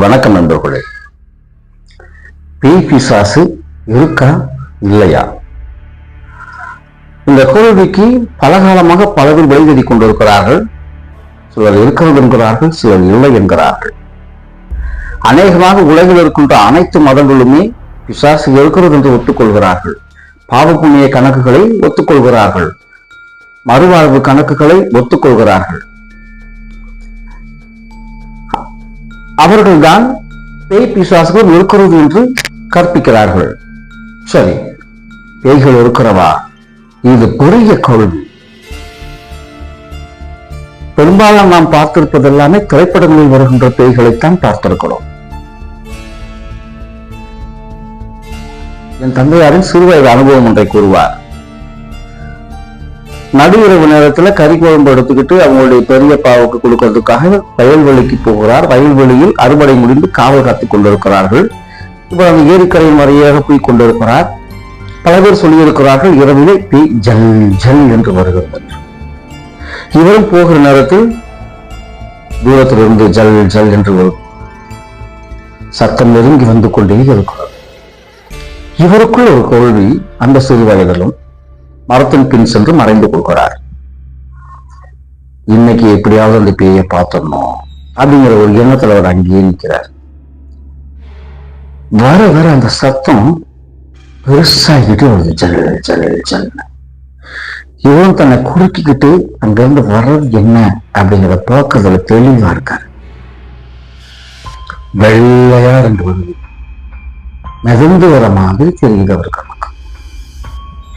வணக்கம் நண்பர்களே. பேய் பிசாசு இருக்கா? இல்லையா? இந்த கேள்விக்கு பலகாலமாக பலரும் விளைவெறி கொண்டிருக்கிறார்கள். சிலர் இருக்கிறது என்கிறார்கள் சிலர் இல்லை என்கிறார்கள். அநேகமாக உலகில் இருக்கின்ற அனைத்து மதங்களுமே பிசாசு இருக்கிறது என்று ஒத்துக்கொள்கிறார்கள். பாவ புண்ணிய கணக்குகளை ஒத்துக்கொள்கிறார்கள். மறுவாழ்வு கணக்குகளை ஒத்துக்கொள்கிறார்கள். அவர்கள்தான் பேய் பிசாசுகள் இருக்கிறது என்று கற்பிக்கிறார்கள். சரி பேய்கள் இருக்கிறவா? இது பெரிய கேள்வி பெரும்பாலும் நாம் பார்த்திருப்பது எல்லாமே திரைப்படங்களில் வருகின்ற பேய்களைத்தான் பார்த்திருக்கிறோம். என் தந்தையாரின் சிறுவயது அனுபவம் ஒன்றை கூறுவார். நடு இரவு நேரத்துல கறி குழம்பு எடுத்துக்கிட்டு அவங்களுடைய பெரிய பாவுக்கு கொடுக்கறதுக்காக வயல்வெளிக்கு போகிறார். வயல்வெளியில் அறுவடை முடிந்து காவல் காத்துக் கொண்டிருக்கிறார்கள். இப்போ அந்த ஏரிக்கரை மறையாக போய் கொண்டிருக்கிறார். பல பேர் சொல்லியிருக்கிறார்கள் இரவிலே பேய் ஜல் ஜல் என்று வருகிறது. இவரும் போகிற நேரத்தில் தூரத்திலிருந்து ஜல் ஜல் என்று வரும் சத்தம் நெருங்கி வந்து கொண்டே இருக்கிறது. இவருக்குள் ஒரு கேள்வி அந்த சிறு வயதிலும் மரத்தின் பின் சென்று மறைந்து கொள்கிறார். இன்னைக்கு எப்படியாவது அந்த பேயை பார்த்தோம் அப்படிங்கிற ஒரு எண்ணத்துல அவர் அங்கேயே நிற்கிறார். வர வர அந்த சத்தம் பெருசாகிட்டு வருது. ஜல் ஜல் ஜல். இவன் தன்னை குறுக்கிக்கிட்டு அங்கிருந்து வர்றது என்ன அப்படிங்கிறத பார்க்கறதுல தெளிவா இருக்காரு. வெள்ளையா ரெண்டு வருது மிதந்து வர மாதிரி தெரியுது அவருக்கு.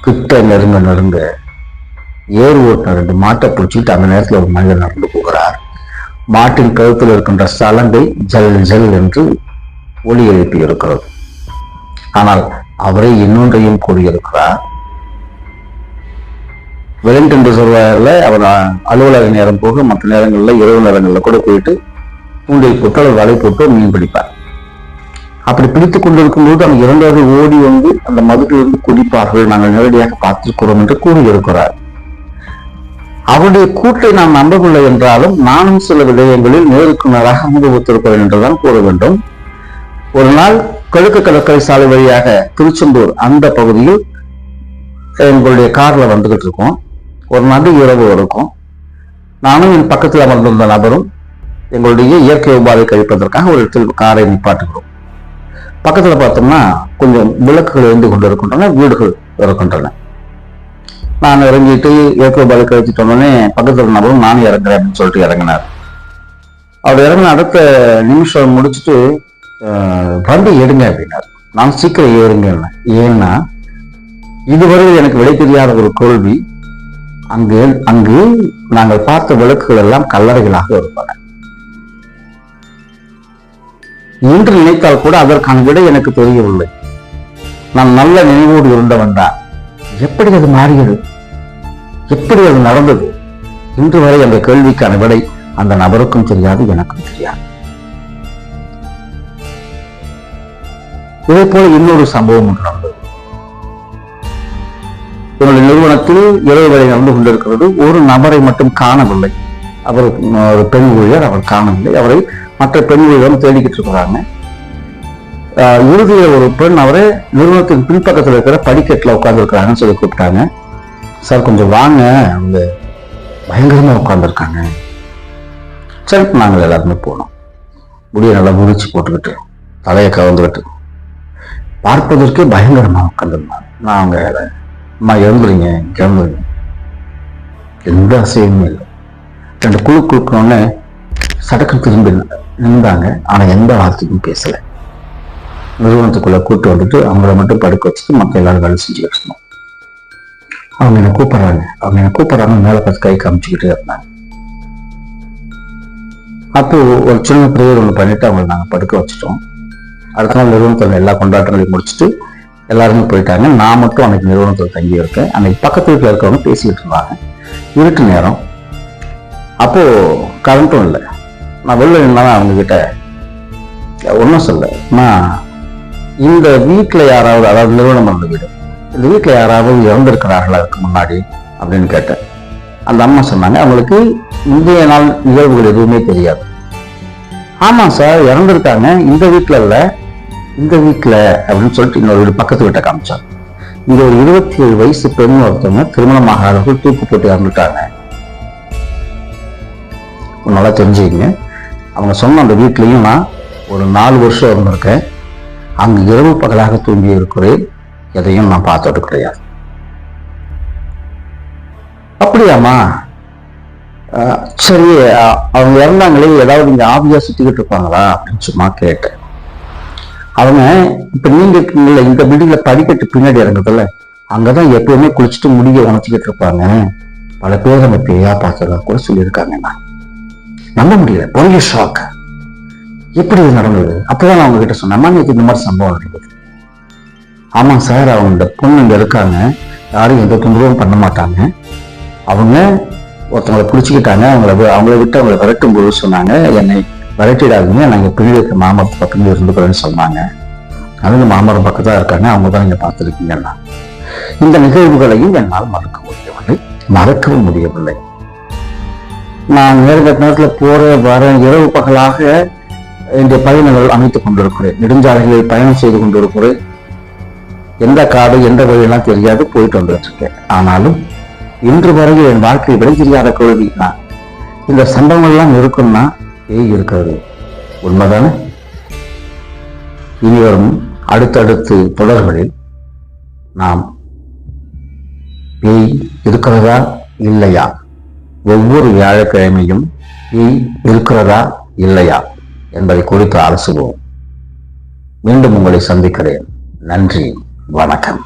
கிட்ட நெருங்க நெருங்க ஏறு ஓட்டின ரெண்டு மாட்டை பிடிச்சிட்டு அந்த நேரத்தில் ஒரு மனிதன் நடந்து போகிறார். மாட்டின் கழுத்தில் இருக்கின்ற சலங்கை ஜல் ஜல் என்று ஒளி எழுப்பி இருக்கிறது. ஆனால் அவரே இன்னொன்றையும் கூறியிருக்கிறார். வெலிங்டன் என்று அவர் அலுவலக நேரம் போக மற்ற நேரங்களில் இரவு நேரங்களில் கூட போயிட்டு தூண்டில் போட்டு அல்லது வலை போட்டு மீன் பிடிப்பார். அப்படி பிடித்துக் கொண்டிருக்கும் போது அந்த இரண்டாவது ஓடி வந்து அந்த மதுவிலிருந்து குடிப்பார்கள் நாங்கள் நேரடியாக பார்த்திருக்கிறோம் என்று கூறியிருக்கிறார். அவருடைய கூட்டை நாம் நம்பவில்லை என்றாலும் நானும் சில விடயங்களில் நேருக்கு நேராக அனுபவித்திருக்கிறேன் என்றுதான் கூற வேண்டும். ஒரு நாள் கிழக்கு கடற்கரை சாலை வழியாக திருச்செந்தூர் அந்த பகுதியில் எங்களுடைய கார்ல வந்துகிட்டு இருக்கோம். ஒரு நடு இரவு இருக்கும். நானும் என் பக்கத்தில் அமர்ந்திருந்த நபரும் எங்களுடைய இயற்கை உபாதை கழிப்பதற்காக ஒரு இடத்தில் காரை நிப்பாட்டுகிறோம். பக்கத்துல பார்த்தோம்னா கொஞ்சம் விளக்குகள் இருந்து கொண்டு இருக்கின்றன வீடுகள் இருக்கின்றன. நான் இறங்கிட்டு ஏற்கனவே பல கழிச்சுட்டு வந்தோடனே பக்கத்துல நபரும் நானும் இறங்குறேன் அப்படின்னு சொல்லிட்டு இறங்கினார். அவர் இறங்கின அடுத்த நிமிஷம் முடிச்சுட்டு வண்டி எடுங்க அப்படின்னார். நான் சீக்கிரம் ஏறுங்க ஏன்னா இதுவரை எனக்கு விடை தெரியாத ஒரு கேள்வி. அங்கு அங்கு நாங்கள் பார்த்த விளக்குகள் எல்லாம் கல்லறைகளாக இருப்பன இன்று நினைத்தால் கூட அதற்கான விடை எனக்கு தெரியவில்லை. நான் நல்ல நினைவோடு இருந்தவன் தான். எப்படி அது மாறியது? எப்படி அது நடந்தது? இன்று வரை அந்த கேள்விக்கான விடை அந்த நபருக்கும் தெரியாது எனக்கும் தெரியாது. இதே போல இன்னொரு சம்பவம் ஒன்று நடந்தது. என்னுடைய நிறுவனத்தில் இரவு வேலை நடந்து கொண்டிருக்கிறது. ஒரு நபரை மட்டும் காணவில்லை. அவர் ஒரு பெண் ஊழியர் அவர் காணவில்லை. அவரை மற்ற பெண் ஊழியரும் தேடிக்கிட்டு இருக்கிறாங்க. இறுதியில் ஒரு பெண் அவரை நிறுவனத்தின் பின்பக்கத்தில் இருக்கிற படிக்கட்டில் உட்காந்துருக்கிறாங்கன்னு சொல்லி கூப்பிட்டாங்க. சார் கொஞ்சம் வாங்க. அவங்க பயங்கரமா உட்காந்துருக்காங்க சரி நாங்கள் எல்லாருமே போனோம். முடிய நல்லா முறிச்சு போட்டுக்கிட்டு தலையை கவர்ந்துக்கிட்டு பார்ப்பதற்கே பயங்கரமா உட்காந்துருந்தாங்க நான் அவங்க அம்மா எழுந்துறீங்க கிளம்புறீங்க எந்த அசையுமே இல்லை. ரெண்டு குழு குழுக்கணுன்னு சடக்கம் திரும்பி நின்றாங்க. ஆனா எந்த வார்த்தைக்கும் பேசல. நிறுவனத்துக்குள்ள கூட்டு வந்துட்டு அவங்கள மட்டும் படுக்க வச்சுட்டு மக்கள் எல்லாரும் வேலை செஞ்சு இருந்தோம். அவங்க என்ன கூப்பிடுறாங்க? அவங்க என்ன கூப்பிடுறாங்க? மேல பார்த்து கை காமிச்சுக்கிட்டே இருந்தாங்க. அப்போ ஒரு சின்ன பிரேயர் ஒன்று பண்ணிட்டு அவங்களை நாங்கள் படுக்க வச்சுட்டோம். அடுத்த நாள் நிறுவனத்தில் எல்லா கொண்டாட்டங்களையும் முடிச்சுட்டு எல்லாருமே போயிட்டாங்க. நான் மட்டும் அன்னைக்கு நிறுவனத்தில் தங்கி இருக்கேன் அன்னைக்கு பக்கத்து வீட்டில் இருக்கிறவங்க பேசிக்கிட்டு இருந்தாங்க. இருட்டு நேரம் அப்போ கரண்ட்டும் இல்லை. நான் வெளில நின்னா அவங்கக்கிட்ட ஒன்றும் சொல்ல நான் இந்த வீட்டில் யாராவது அதாவது நிறுவனம் இருந்த வீடு இந்த வீட்டில் யாராவது இறந்திருக்கிறார்களா அதுக்கு முன்னாடி அப்படின்னு கேட்டேன். அந்த அம்மா சொன்னாங்க அவங்களுக்கு இந்திய நாள் நிகழ்வுகள் எதுவுமே தெரியாது. ஆமா சார் இறந்துருக்காங்க இந்த வீட்டுல இல்ல இந்த வீட்டுல அப்படின்னு சொல்லிட்டு இன்னொரு வீடு பக்கத்து வீட்டை காமிச்சார் இங்கே ஒரு இருபத்தி ஏழு வயசு பெண் ஒருத்தவங்க திருமணமாகாதவர்கள் தூக்கு போட்டு இறந்துட்டாங்க. நல்லா தெரிஞ்சுக்கிங்க. அவங்க சொன்ன அந்த வீட்லேயும் நான் ஒரு நாலு வருஷம் இருந்திருக்கேன். அங்கு இரவு பகலாக தூங்கி இருக்கிறேன். எதையும் நான் பார்த்தது கிடையாது. அப்படியாம்மா? சரி அவங்க இறந்தாங்களே ஏதாவது இங்கே ஆவியா சுத்திக்கிட்டு இருப்பாங்களா? அப்படின்னு சும்மா கேட்டேன். அவங்க இப்ப நீங்க இருக்கீங்கல்ல இந்த பில்டிங்ல படிக்கட்டு பின்னாடி இறங்குதுல்ல அங்கதான் எப்பயுமே குளிச்சுட்டு முடிய உணச்சிக்கிட்டு இருப்பாங்க. பல பேர் அந்த பேயா பார்த்ததா கூட சொல்லியிருக்காங்கண்ணா நம்ப முடியல. பெரிய ஷாக். எப்படி இது நடந்தது? அப்பதான் நான் உங்ககிட்ட சொன்னேன். அம்மா இந்த மாதிரி சம்பவம் நடந்தது ஆமா சார் அவங்க இந்த பொண்ணு இங்க இருக்காங்க. யாரும் எந்த தொந்தரவும் பண்ண மாட்டாங்க. அவங்க ஒருத்தவங்களை பிடிச்சிக்கிட்டாங்க. அவங்கள அவங்கள விட்டு அவங்களை விரட்டும் போது சொன்னாங்க என்னை விரட்டிடாதீங்க. நாங்கள் பின்னாடி இருக்க மாமரத்து பக்கத்துல இருந்துக்கிறேன்னு சொன்னாங்க. அவங்க மாமரம் பக்கத்தா இருக்காங்க. அவங்க தான் நீங்க பார்த்துருக்கீங்கன்னா இந்த நிகழ்வுகளையும் என்னால் மறக்க முடியவில்லை. மறக்கவும் முடியவில்லை. நான் நேரத்த நேரத்தில் போற வர இரவு பகலாக இந்த பயணங்கள் அமைத்துக் கொண்டிருக்கிறேன். நெடுஞ்சாலைகளில் பயணம் செய்து கொண்டிருக்கிறேன். எந்த காடு எந்த வழியெல்லாம் தெரியாது போயிட்டு வந்துட்டு இருக்கேன் ஆனாலும் இன்று வரையில் என் வாழ்க்கை விடை தெரியாத கேள்வி தான் இந்த சம்பவங்கள்லாம் இருக்கும்னா ஏய் இருக்கிறது? உண்மைதானே? இனி வரும் அடுத்தடுத்து தொடர்களில் நாம் பேய் இருக்கிறதா இல்லையா? ஒவ்வொரு வியாழக்கிழமையும் இருக்கிறதா இல்லையா என்பதை குறித்து அலசுவோம் மீண்டும் உங்களை சந்திக்கிறேன். நன்றி. வணக்கம்.